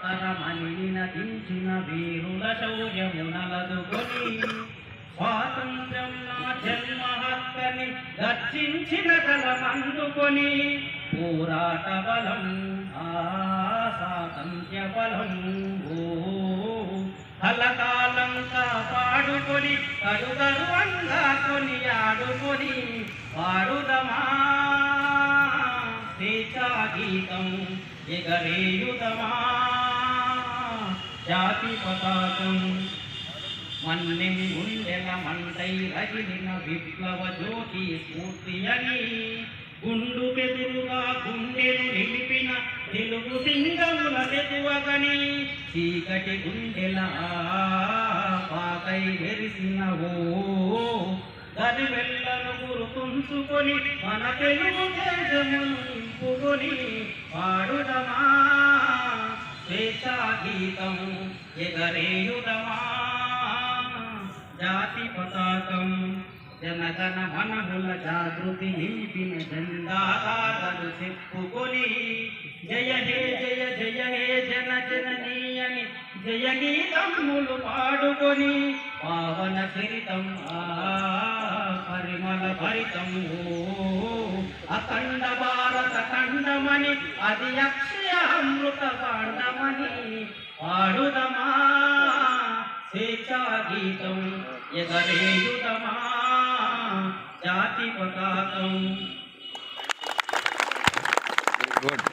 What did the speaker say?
తరమణిని నటించిన వీరుల శౌర్యమునలదుకొని స్వాతంత్ర్యం నా జన్మ హక్కని దర్శించిన కలమందుకొని పోరాట బలం ఆ స్వాతంత్ర్య బలం ఓ కలకాలం కాపాడుకొని కడుగరువంగా కొని ఆడుకొని పాడుదమా స్వేచ్ఛా గీతం ఎగరేయుదమా? జాతి పతాకం మన్నెం గుండెల మంటై రగిలిన విప్లవ జ్యోతి స్ఫూర్తి అని గుండు పెదురుగా గుండెను నిలిపిన తెలుగు సింగముల తెతువగని చీకటి గుండెల పాకై వెరిసిన ఓ గరివెల్లను గురుతుంచుకొని మన తెలుగు దేశమును నింపుకొని పాడుదమా స్వేచ్ఛా గీతం ఎగరేయుదమా జాతి పతాకం జనగణ మనముల జాగృతి నిలిపిన జెండాదాతలు చెప్పుకొని జయ హే జయ జయ హే జన జననీయని జయ గీతములు పాడుకొని పావన చరితం ఆ పరిమళ భరితం. అఖండ భారత ఖండమని అది అక్ష అమృత పాండమని పాడుదమా స్వేచ్ఛా గీతం ఎగరేయుదమా జాతి పతాకం గుడ్